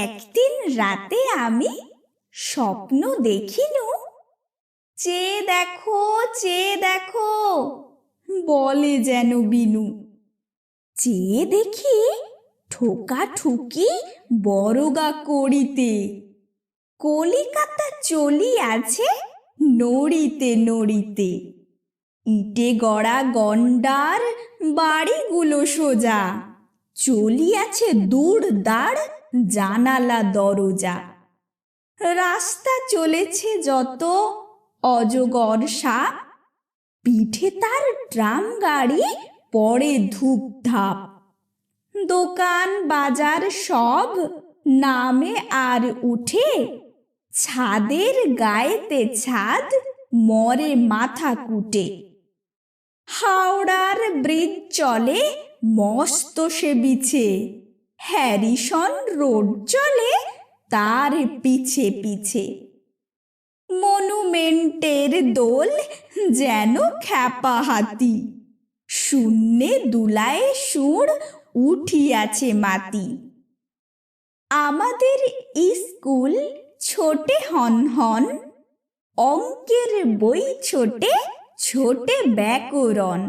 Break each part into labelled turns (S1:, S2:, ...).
S1: একদিন রাতে আমি স্বপ্ন দেখিনু। চেয়ে দেখো চেয়ে দেখো, বলে যেন বিনু। চেয়ে দেখি ঠোকা ঠুকি বড়গা করিতে। কলিকাতা চলি আছে নড়িতে নড়িতে। ইটে গড়া গন্ডার বাড়িগুলো সোজা। চলিয়াছে দূর দাঁড় জানালা দরজা। রাস্তা চলেছে যত অজগর সাপ পিঠে তার ট্রাম গাড়ি পড়ে ধূপ ধাপ দোকান বাজার সব নামে আর উঠে। ছাদের গায়েতে ছাদ মরে মাথা কুটে। হাওড়ার ব্রিজ চলে মস্ত সে বিছে। হ্যারিসন রোড চলে তার পিছে পিছে। মনুমেন্টের দোল যেন খ্যাপা হাতি। শূন্যে দুলায় সুর উঠিয়াছে মাতি। আমাদের স্কুল ছোটে হন হন, অঙ্কের বই ছোটে ছোটে ব্যাকরণ।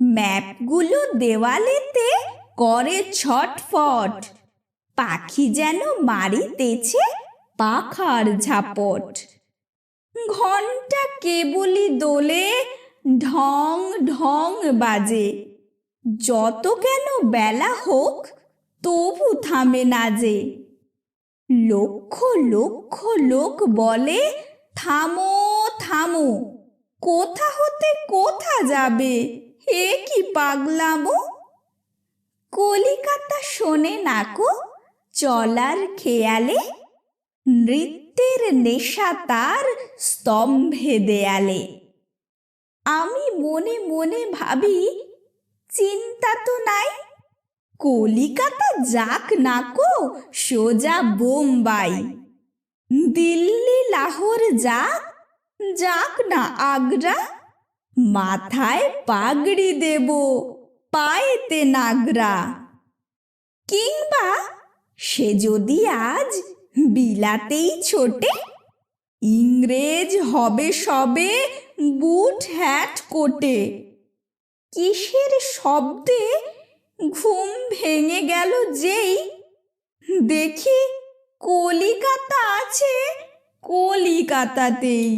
S1: ম্যাপগুলো দেওয়ালেতে করে ছটফট। পাখি যেন মারিতেছে পাখার ঝাপট। ঘণ্টা কেবলি দোলে ঢং ঢং বাজে। যত কেন বেলা হোক, তবু থামে না যে। লক্ষ লক্ষ লোক বলে, থামো থামো। কোথা হতে কোথা যাবে? হে কি পাগলামো? কলিকাতা শোনে নাকো চলার খেয়ালে নৃত্যের নেশা তার স্তম্ভে দেয়ালে। আমি মনে মনে ভাবি, চিন্তা তো নাই। কলিকাতা যাক নাকো সোজা বোম্বাই। দিল্লি, লাহোর যাক যাক না আগ্রা, মাথায় পাগড়ি দেব। পায়েতে নাগরা। কিংবা সে যদি আজ বিলাতেই ছোটে, ইংরেজ হবে সবে বুট হ্যাট কোটে। কিসের শব্দে ঘুম ভেঙে গেল যেই? দেখি কলিকাতা আছে কলিকাতাতেই।